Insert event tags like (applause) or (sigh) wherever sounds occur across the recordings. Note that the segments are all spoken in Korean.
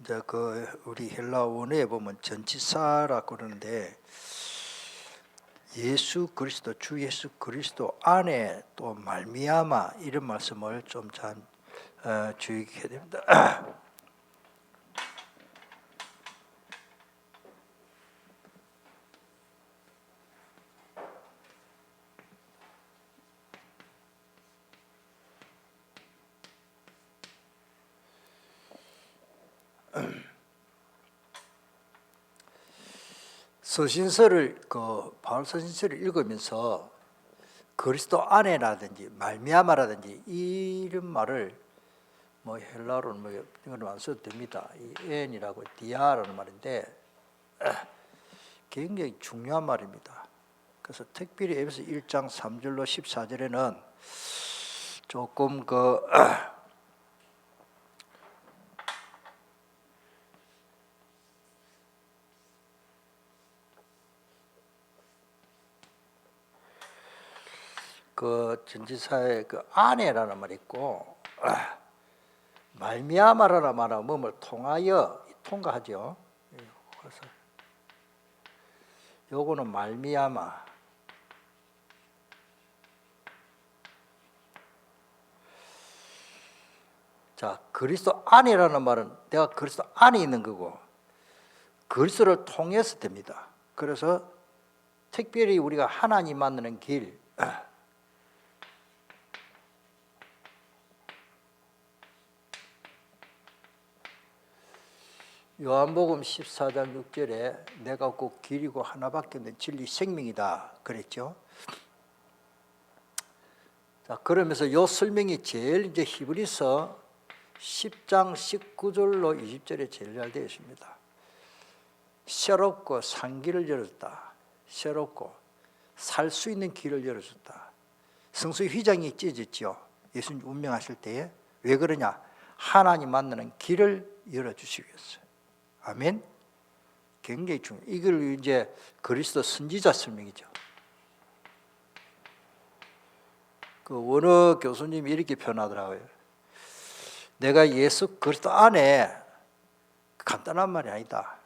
이제 그 우리 헬라 원어에 보면 전치사라고 그러는데 예수 그리스도 주 예수 그리스도 안에 또 말미암아 이런 말씀을 좀잘 어, 주의해야 됩니다. (clears throat) 서신서를 그 바울 서신서를 읽으면서 그리스도 안에라든지 말미암아라든지 이런 말을 뭐 헬라어로는 뭐 이거는 안 써도 됩니다. 이 엔이라고 디아라는 말인데 (clears throat) 굉장히 중요한 말입니다. 그래서 특별히 에베소 1장 3절로 14절에는 조금 그 (clears throat) 그 전지사의 그 아내라는 말이 있고 말미암아라는 말은 뭐를 통하여 통과하죠. 예, 그래서 요거는 말미암아. 자, 그리스도 안이라는 말은 내가 그리스도 안에 있는 거고 그리스도를 통해서 됩니다. 그래서 특별히 우리가 하나님 만나는 길 요한복음 14장 6절에 내가 꼭 길이고 하나밖에 없는 진리 생명이다 그랬죠. 자, 그러면서 요 설명이 제일 이제 히브리서 10장 19절로 20절에 제일 잘 되어 있습니다. 새롭고 상기를 열었다. 새롭고 살 수 있는 길을 열어줬다. 성수의 휘장이 찢어졌죠. 예수님 운명하실 때에 왜 그러냐? 하나님 만나는 길을 열어주시기 위해서. 아멘. 굉장히 중요. 이걸 이제 그리스도 선지자 설명이죠. 그 원어 교수님이 이렇게 표현하더라고요. 내가 예수 그리스도 안에 간단한 말이 아니다.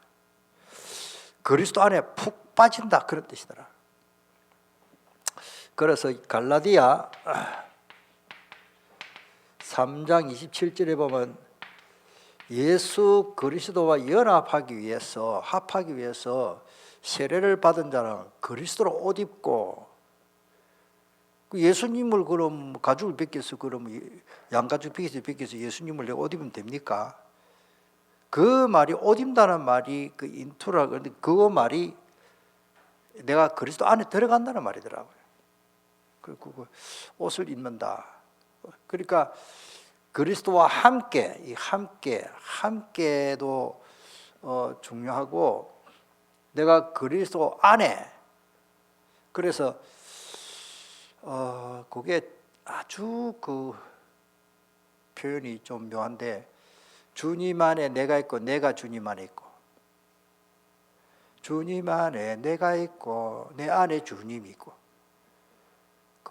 그리스도 안에 푹 빠진다 그런 뜻이더라. 그래서 갈라디아 3장 27절에 보면 예수 그리스도와 연합하기 위해서 합하기 위해서 세례를 받은 자는 그리스도로 옷 입고 그 예수님을 그럼 가죽을 벗겨서 그럼 양가죽 벗겨서 벗겨서 예수님을 내가 옷 입으면 됩니까? 그 말이 옷 입다는 말이 그 인투라 그런데 그 말이 내가 그리스도 안에 들어간다는 말이더라고요. 그 옷을 입는다. 그러니까 그리스도와 함께 이 함께 함께도 어, 중요하고 내가 그리스도 안에 그래서 어 그게 아주 그 표현이 좀 묘한데 주님 안에 내가 있고 내가 주님 안에 있고 주님 안에 내가 있고 내 안에 주님이 있고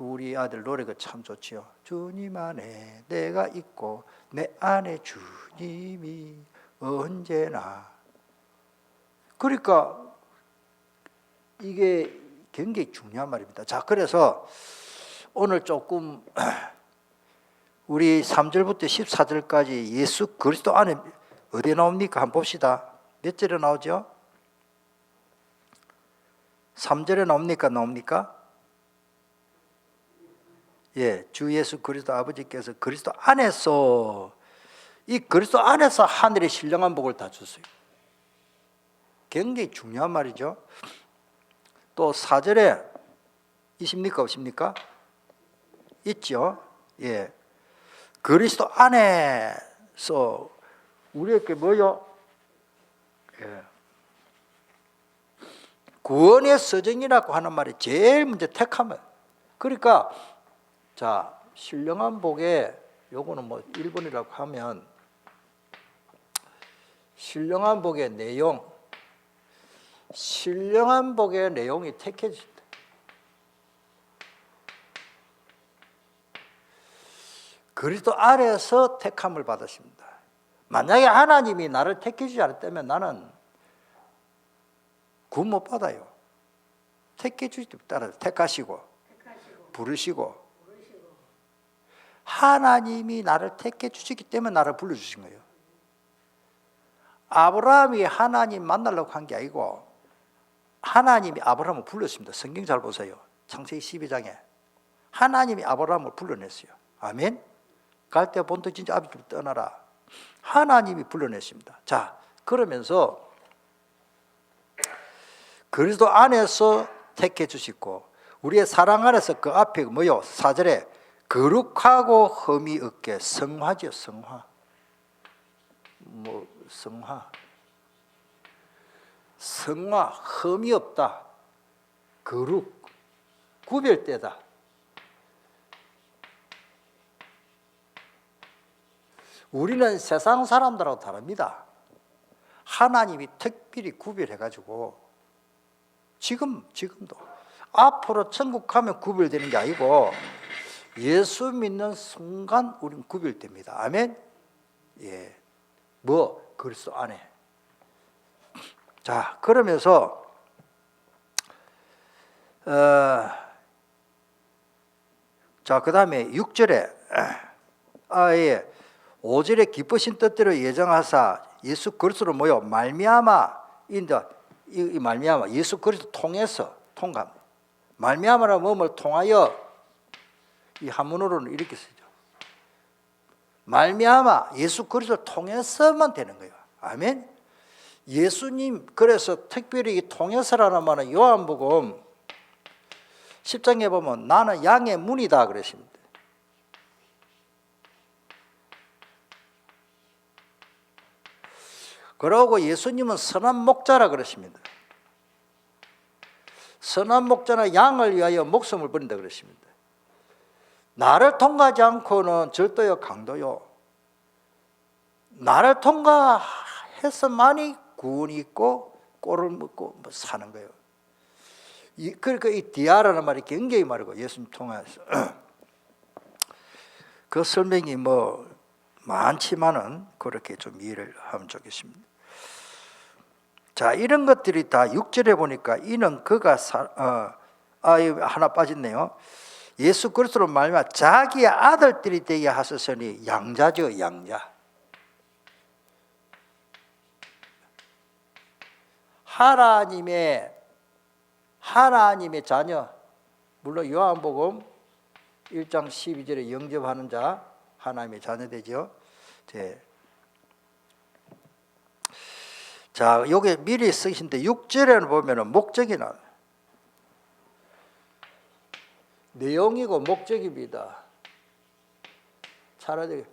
그 우리 아들 노래가 참 좋지요. 주님 안에 내가 있고 내 안에 주님이 언제나. 그러니까 이게 굉장히 중요한 말입니다. 자, 그래서 오늘 조금 (clears throat) 우리 3절부터 14절까지 예수 그리스도 안에 어디에 나옵니까? 한번 봅시다. 몇 절에 나오죠? 3절에 나옵니까? 나옵니까? 예, 주 예수 그리스도 아버지께서 그리스도 안에서 이 그리스도 안에서 하늘의 신령한 복을 다 주세요. 굉장히 중요한 말이죠. 또 4절에 있습니까? 없습니까? 있죠. 예. 그리스도 안에서 우리에게 뭐요? 예. 구원의 서정이라고 하는 말이 제일 먼저 택하면 그러니까 자, 신령한 복에 요거는 뭐 1번이라고 하면 신령한 복의 내용 신령한 복의 내용이 택해진다. 그리스도 아래에서 택함을 받으십니다. 만약에 하나님이 나를 택해 주지 않았다면 나는 구원 못 받아요. 택해 주지 따라 택하시고 부르시고 하나님이 나를 택해 주시기 때문에 나를 불러 주신 거예요. 아브라함이 하나님 만나려고 한 게 아니고 하나님이 아브라함을 불렀습니다. 성경 잘 보세요. 창세기 12장에 하나님이 아브라함을 불러냈어요. 아멘. 갈대 본토 진짜 아비집 떠나라. 하나님이 불러냈습니다. 자, 그러면서 그리스도 안에서 택해 주시고 우리의 사랑 안에서 그 앞에 뭐요? 사절에 거룩하고 흠이 없게 성화죠, 성화. 뭐 성화. 성화 흠이 없다. 거룩 구별되다. 우리는 세상 사람들하고 다릅니다. 하나님이 특별히 구별해 가지고 지금 지금도 앞으로 천국 가면 구별되는 게 아니고 예수 믿는 순간 우리는 구별됩니다. 아멘. 예. 뭐 그리스도 안에. 자, 그러면서 어, 자, 그다음에 6절에 아 예. 5절에 기쁘신 뜻대로 예정하사 예수 그리스도로 모여 말미암아 이, 이 말미암아 예수 그리스도 통해서 통감 말미암아라 몸을 통하여 이 한문으로는 이렇게 쓰죠. 말미암아 예수 그리스도 통해서만 되는 거예요. 아멘. 예수님 그래서 특별히 이 통해서라는 말은 요한복음 10장에 보면 나는 양의 문이다 그랬습니다. 그러고 예수님은 선한 목자라 그러십니다. 선한 목자는 양을 위하여 목숨을 버린다 그러십니다. 나를 통과하지 않고는 절도요 강도요. 나를 통과해서만이 구원이 있고 꼴을 먹고 뭐 사는 거예요. 이, 그러니까 이 디아라는 말이 굉장히 말이고 예수님 통해서 (clears throat) 그 설명이 뭐 많지만은 그렇게 좀 이해를 하면 좋겠습니다. 자 이런 것들이 다 6절에 보니까 이는 그가 사, 어, 아 하나 빠졌네요. 예수 그리스도로 말미암아 자기의 아들들이 되게 하셨으니 양자죠 양자. 하나님의 하나님의 자녀 물론 요한복음 1장 12절에 영접하는 자 하나님의 자녀 되죠. 네. 자, 요게 미리 쓰신데 6절에는 보면은 목적이 나 내용이고 목적입니다. 차라리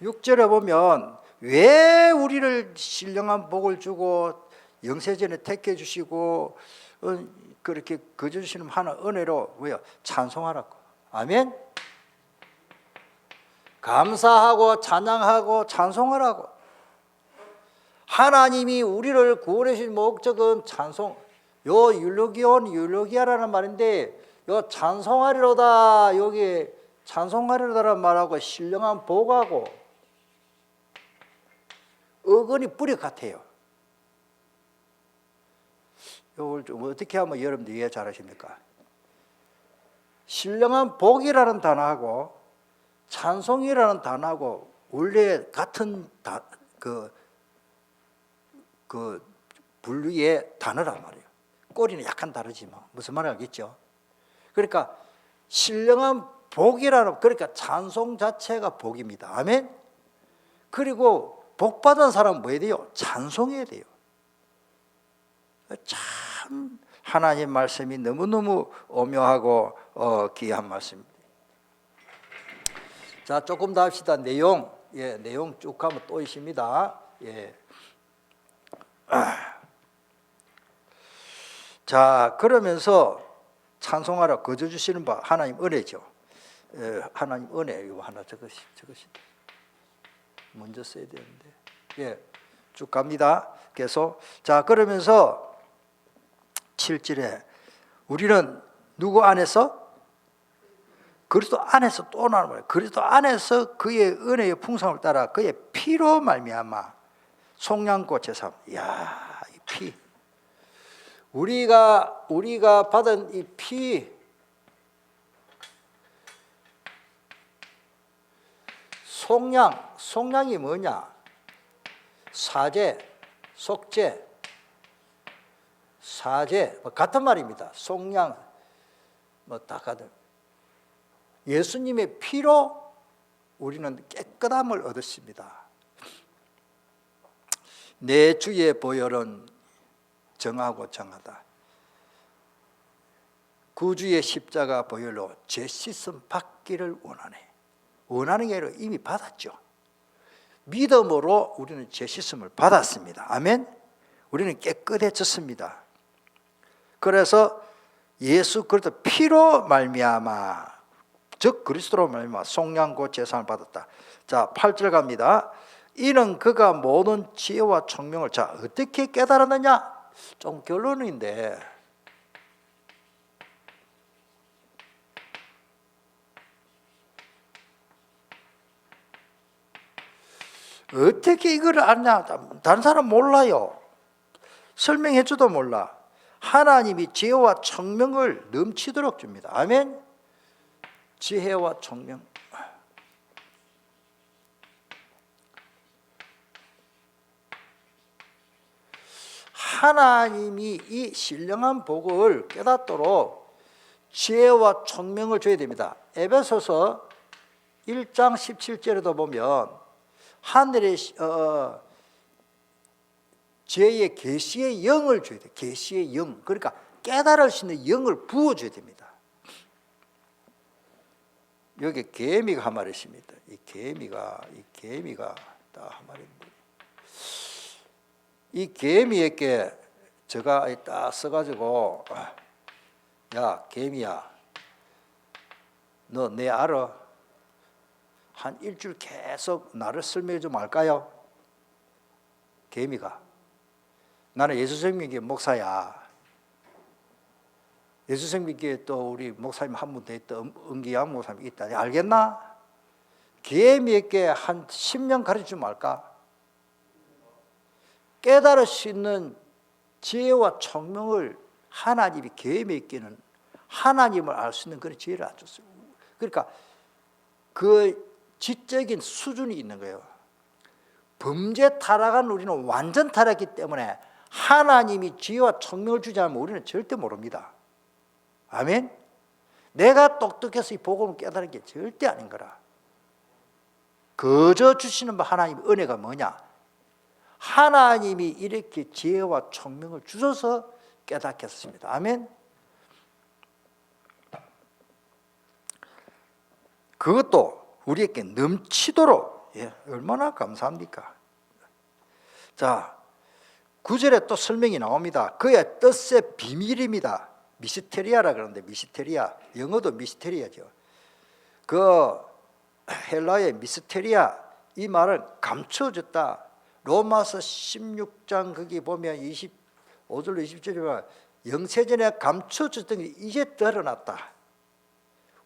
6절에 보면 왜 우리를 신령한 복을 주고 영세전에 택해 주시고 어, 그렇게 거저 주시는 하나 은혜로 왜요? 찬송하라고. 아멘. 감사하고 찬양하고 찬송하라고. 하나님이 우리를 구원해 주신 목적은 찬송. 요 율로기온 율로기아라는 말인데 요 찬송하리로다 여기 찬송하리로다라는 말하고 신령한 복하고 어근이 뿌리 같아요. 이걸 좀 어떻게 하면 여러분들 이해 잘하십니까? 신령한 복이라는 단어하고 찬송이라는 단어하고 원래 같은 다, 그, 그 분류의 단어란 말이에요. 꼬리는 약간 다르지만 무슨 말인지 알겠죠? 그러니까 신령한 복이라는 그러니까 찬송 자체가 복입니다. 아멘. 그리고 복 받은 사람은 뭐 해야 돼요? 찬송해야 돼요. 참 하나님 말씀이 너무너무 오묘하고 어, 귀한 말씀입니다. 자, 조금 더 합시다. 내용. 예, 내용 쭉 가면 또 있습니다. 예. (clears throat) 자, 그러면서 찬송하라 거저 주시는 바 하나님 은혜죠. 예, 하나님 은혜 이거 하나 적으시 적으시. 먼저 써야 되는데. 예. 쭉 갑니다. 계속. 자, 그러면서 7절에 우리는 누구 안에서 그리스도 안에서 또 나는 거예요. 그리스도 안에서 그의 은혜의 풍성을 따라 그의 피로 말미암아 속량고 제삼. 야, 이 피. 우리가 우리가 받은 이 피. 속량, 속량이 뭐냐? 사제, 속죄, 사제 뭐 같은 말입니다. 속량 뭐다 같은. 예수님의 피로 우리는 깨끗함을 얻었습니다. 내 주의 보혈은 정하고 정하다. 구주의 십자가 보혈로 죄 씻음 받기를 원하네. 원하는 게 아니라 이미 받았죠. 믿음으로 우리는 죄 씻음을 받았습니다. 아멘. 우리는 깨끗해졌습니다. 그래서 예수 그리스도 피로 말미암아 즉 그리스도로 말미암아 속량고 제상을 받았다. 자, 8절 갑니다. 이는 그가 모든 지혜와 총명을 자, 어떻게 깨달았느냐? 좀 결론인데 어떻게 이걸 아냐? 다른 사람 몰라요. 설명해 줘도 몰라. 하나님이 지혜와 청명을 넘치도록 줍니다. 아멘. 지혜와 청명. 하나님이 이 신령한 복을 깨닫도록 지혜와 청명을 줘야 됩니다. 에베소서 1장 17절에도 보면 하늘의 시- 어, 죄의 계시의 영을 줘야 돼. 계시의 영. 그러니까 깨달을 수 있는 영을 부어 줘야 됩니다. 여기 개미가 한 마리 있습니다. 이 개미가 이 개미가 딱 한 마리입니다. 이 개미에게 제가 딱 써가지고 야 개미야 너 내 알아? 한 일주일 계속 나를 설명해 좀 할까요? 개미가 나는 예수생명교회 목사야. 예수생명교회 또 우리 목사님 한 분 더 있다. 은- 은기양 목사님 있다. 알겠나? 개미에게 한 10년 가르쳐 말까? 깨달을 수 있는 지혜와 청명을 하나님이 개미에게는 하나님을 알 수 있는 그런 지혜를 안 줬어요. 그러니까 그 지적인 수준이 있는 거예요. 범죄 타락한 우리는 완전 타락했기 때문에 하나님이 지혜와 청명을 주지 않으면 우리는 절대 모릅니다. 아멘. 내가 똑똑해서 이 복음을 깨달은 게 절대 아닌 거라. 거저 주시는 하나님 은혜가 뭐냐? 하나님이 이렇게 지혜와 청명을 주셔서 깨닫게 했습니다. 아멘. 그것도 우리에게 넘치도록 예, 얼마나 감사합니까? 자, 구절에 또 설명이 나옵니다. 그의 뜻의 비밀입니다. 미스테리아라 그러는데 미스테리아 영어도 미스테리아죠. 그 헬라의 미스테리아 이 말은 감춰졌다. 로마서 16장 거기 보면 25절로 20절에 보면 영세전에 감춰졌던 게 이제 드러났다.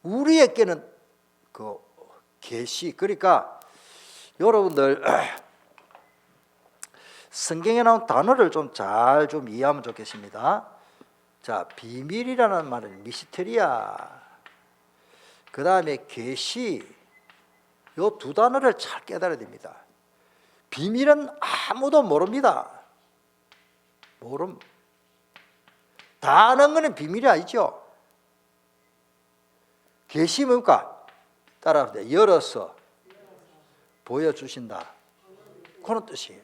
우리에게는 그 계시 그러니까 여러분들 (clears throat) 성경에 나온 단어를 좀 잘좀 이해하면 좋겠습니다. 자, 비밀이라는 말은 미스테리아. 그 다음에 계시. 요 두 단어를 잘 깨달아야 됩니다. 비밀은 아무도 모릅니다. 모름. 다 아는 거는 비밀이 아니죠. 계시 뭡니까? 따라합니다. 열어서 보여주신다. 그런 뜻이에요.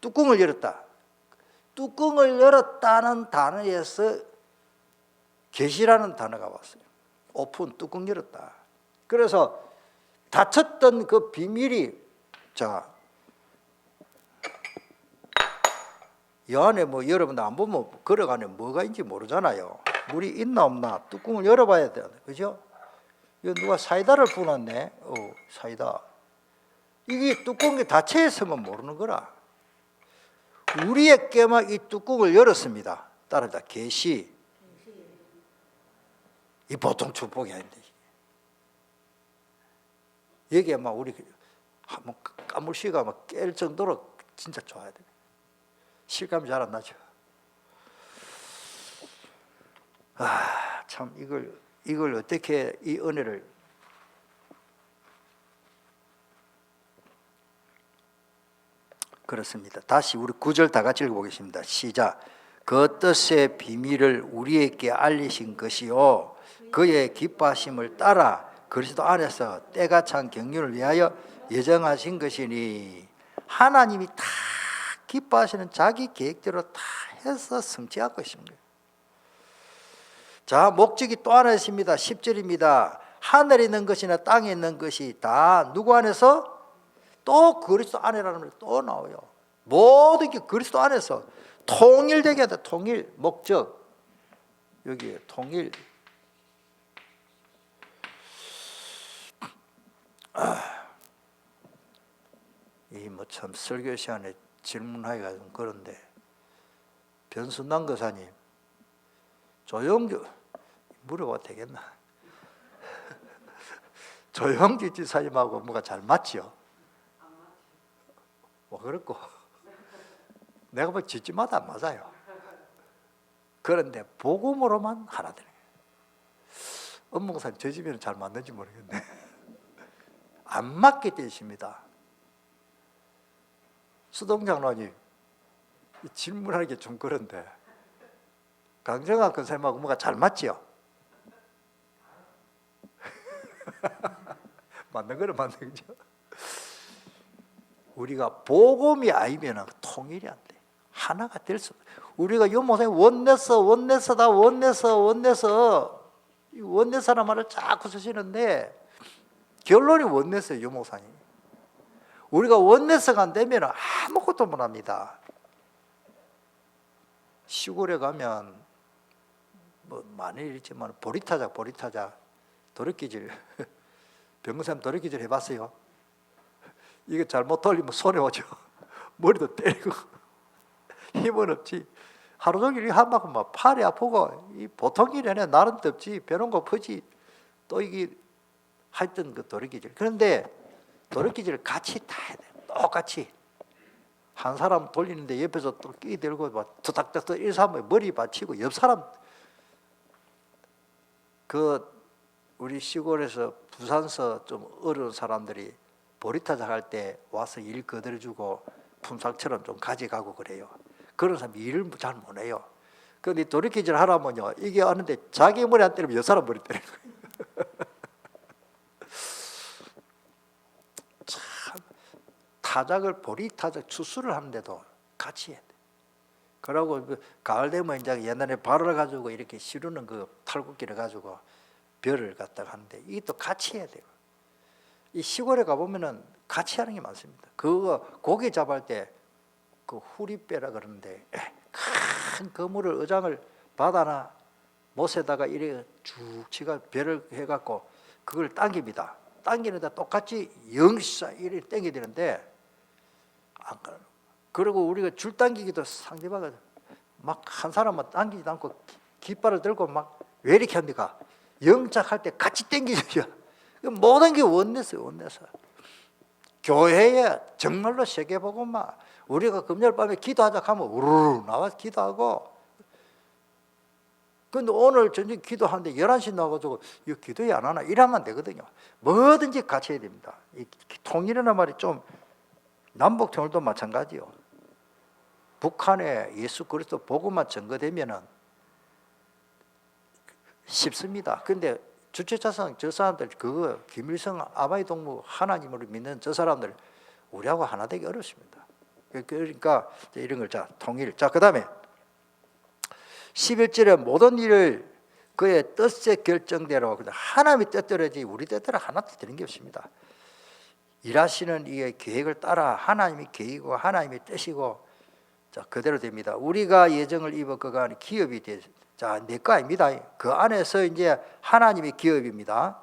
뚜껑을 열었다. 뚜껑을 열었다는 단어에서 계시라는 단어가 왔어요. 오픈 뚜껑 열었다. 그래서 닫혔던 그 비밀이 자. 이 안에 뭐 여러분 안 보면 걸어가네 뭐가 있는지 모르잖아요. 물이 있나 없나 뚜껑을 열어봐야 돼. 그죠? 이거 누가 사이다를 부었네. 어, 사이다. 이게 뚜껑이 닫혀 있으면 모르는 거라. 우리에게만 이 뚜껑을 열었습니다. 따라다 계시. 이 보통 축복이 아닌데. 여기에 막 우리 한번 까물씨가 막 깰 정도로 진짜 좋아야 돼. 실감이 잘 안 나죠. 아, 참 이걸 이걸 어떻게 이 은혜를 그렇습니다. 다시 우리 구절 다 같이 읽어보겠습니다. 시작. 그 뜻의 비밀을 우리에게 알리신 것이요 그의 기뻐하심을 따라 그리스도 안에서 때가 찬 경륜을 위하여 예정하신 것이니 하나님이 다 기뻐하시는 자기 계획대로 다 해서 성취할 것입니다. 자, 목적이 또 하나 있습니다. 10절입니다. 하늘에 있는 것이나 땅에 있는 것이 다 누구 안에서 또 그리스도 안에라는 말이 또 나와요. 모든 게 그리스도 안에서 통일되게 하다. 통일 목적 여기 통일. 이 뭐 참 설교 시간에 질문하기가 좀 그런데 변순남 거사님 조영규 물어봐도 되겠나? (laughs) 조영규 지사님하고 뭐가 잘 맞죠? 뭐 그렇고 내가 뭐 지지마다 안 맞아요. 그런데 복음으로만 거예요. 엄목사님 저 집에는 잘 맞는지 모르겠네. (laughs) 안 맞게 되십니다. 수동 장로님 질문하는 게좀 그런데 강정학 선생님하고 뭐가 잘 맞지요? (laughs) 맞는 거는 맞는 거죠. 우리가 복음이 아니면 통일이 안 돼. 하나가 될 수. 우리가 요 모생 원내서 원내서다 원내서 원내서 이 원내서란 말을 자꾸 쓰시는데 결론이 원내서예요, 요 목사님. 우리가 원내서가 안 되면 아무것도 못 합니다. 시골에 가면 뭐 많이 있지만 보리타작 보리타작 도리끼질 병사님 도리끼질 해봤어요? 이게 잘못 돌리면 손에 오죠. (laughs) 머리도 때리고 (laughs) 힘은 없지. 하루 종일 한 만큼 막 팔이 아프고 이 보통 아니야. 나름 덥지. 배는 고프지. 또 이게 하여튼 그 도리끼질. 그런데 도리끼질을 같이 타야 돼. 똑같이. 한 사람 돌리는데 옆에서 또 끼들고 막 투닥투닥 일사람 머리 받치고 옆 사람 그 우리 시골에서 부산서 좀 어려운 사람들이 보리타작 할 때 와서 일 거들어주고 품삯처럼 좀 가져가고 그래요. 그런 사람이 일을 잘 못해요. 그런데 돌이키질 하라면요. 이게 하는데 자기 머리 안 때리면 여 사람 머리 때리는 거예요. 타작을 보리 타작 추수를 하는데도 같이 해야 돼. 그러고 그 가을 되면 이제 옛날에 발을 가지고 이렇게 시루는 그 탈곡기를 가지고 별을 갖다가 하는데 또 같이 해야 돼요. 이 시골에 가보면은 같이 하는 게 많습니다. 그거 고기 잡을 때 그 후리빼라 그러는데 큰 그물을 의장을 바다나 못에다가 이래 쭉 지가 배를 해갖고 그걸 당깁니다. 당기는데 똑같이 영사 이래 당겨야 되는데 안 그러는 그리고 우리가 줄 당기기도 상대방을 막한 사람만 당기지도 않고 깃발을 들고 막 왜 이렇게 합니까? 영작할 때 같이 당기죠. (laughs) 모든 게 원내서 원내서. 교회에 정말로 세계 보고만 우리가 금요일 밤에 기도하자 하면 우르르 나와서 기도하고 근데 오늘 저녁 기도하는데 11시 나와가지고 이거 기도에 안 하나 이러면 되거든요. 뭐든지 같이 해야 됩니다. 이 통일이라는 말이 좀 남북 통일도 마찬가지요. 북한에 예수 그리스도 복음만 증거되면은 쉽습니다. 근데 주체자상 저 사람들 그거 김일성 아바이 동무 하나님을 믿는 저 사람들 우리하고 하나 되기 어렵습니다. 그러니까 이런 걸 자 통일. 자 그다음에 11절에 모든 일을 그의 뜻에 결정대로 하나님의 뜻대로지 우리 뜻대로 하나도 되는 게 없습니다. 일하시는 이의 계획을 따라 하나님의 계획이고 하나님의 뜻이고 자 그대로 됩니다. 우리가 예정을 입어 그가 기업이 되, 자, 내거 아닙니다. 그 안에서 이제 하나님의 기업입니다.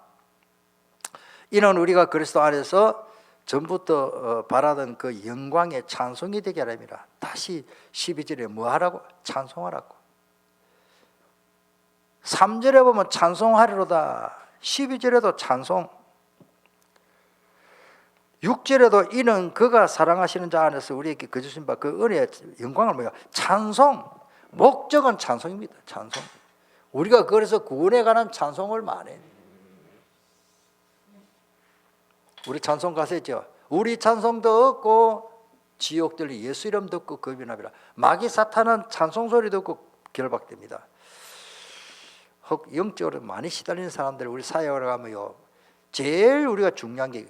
이는 우리가 그리스도 안에서 전부터 어, 바라던 그 영광의 찬송이 되게 하랍니다. 다시 12절에 뭐 하라고? 찬송하라고. 3절에 보면 찬송하리로다. 12절에도 찬송. 6절에도 이는 그가 사랑하시는 자 안에서 우리에게 그 주신 바 그 은혜의 영광을 뭐야? 찬송. 목적은 찬송입니다. 찬송. 우리가 그래서 구원에 관한 찬송을 많이 해. 우리 찬송 가사죠. 우리 찬송도 없고 지옥들이 예수 이름 듣고 겁이나비라. 마귀 사탄은 찬송 소리 듣고 결박됩니다. 혹 영적으로 많이 시달리는 사람들 우리 사회에 가면요. 제일 우리가 중요한 게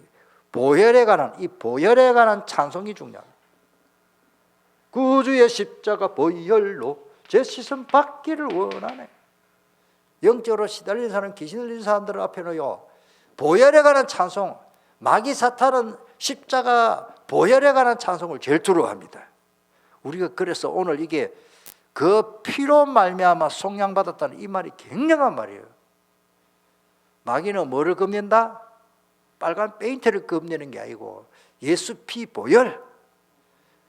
보혈에 관한 이 보혈에 관한 찬송이 중요합니다. 구주의 십자가 보혈로 제 시선 받기를 원하네. 영적으로 시달리는 사람, 귀신 들리는 사람들 앞에는요. 보혈에 관한 찬송, 마귀 사탄은 십자가 보혈에 관한 찬송을 제일 두려워합니다. 우리가 그래서 오늘 이게 그 피로 말미암아 속량받았다는 이 말이 굉장한 말이에요. 마귀는 뭐를 겁낸다? 빨간 페인트를 겁내는 게 아니고 예수 피 보혈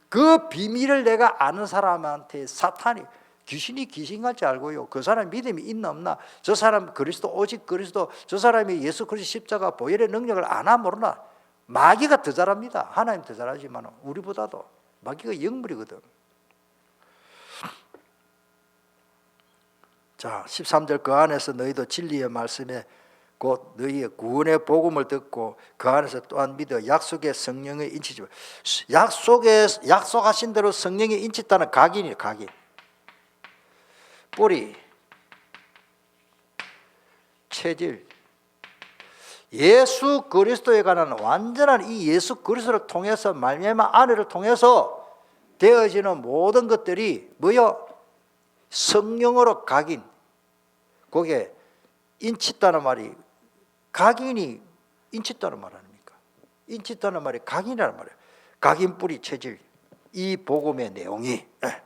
그 비밀을 내가 아는 사람한테 사탄이 귀신이 귀신같이 알고요. 그 사람 믿음이 있나 없나? 저 사람 그리스도 오직 그리스도 저 사람이 예수 그리스도 십자가 보혈의 능력을 아나 모르나? 마귀가 더 잘합니다. 하나님 더 잘하지만 우리보다도 마귀가 영물이거든. 자, 13절 그 안에서 너희도 진리의 말씀에 곧 너희의 구원의 복음을 듣고 그 안에서 또한 믿어 약속의 성령의 인치지 약속에 약속하신 대로 성령의 인치다는 각인이 각인. 뿌리 체질. 예수 그리스도에 관한 완전한 이 예수 그리스도를 통해서 말미암아 아내를 통해서 되어지는 모든 것들이 뭐요? 성령으로 각인. 그게 인치다는 말이 각인이 인치다는 말 아닙니까? 인치다는 말이 각인이라는 말이에요. 각인 뿌리 체질 이 복음의 내용이 예.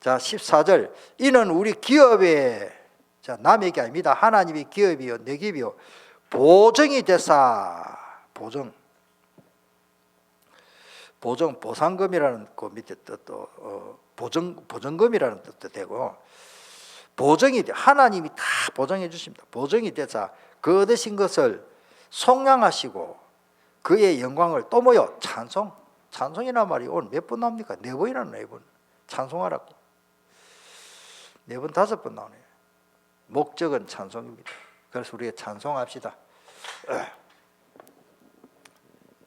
자 14절 이는 우리 기업의 자 남에게 아닙니다. 하나님의 기업이요 내 기업이요 보정이 되사 보정 보정 보상금이라는 그 밑에 뜻도 어, 보정 보정금이라는 뜻도 되고 보정이 돼 하나님이 다 보정해 주십니다. 보정이 되자 그 얻으신 것을 속량하시고 그의 영광을 또 뭐요 찬송 찬송이란 말이 오늘 몇 번 나옵니까? 네 번이나 네 번. 찬송하라고 네 번 다섯 번 나오네요. 목적은 찬송입니다. 그래서 우리가 찬송합시다. 에.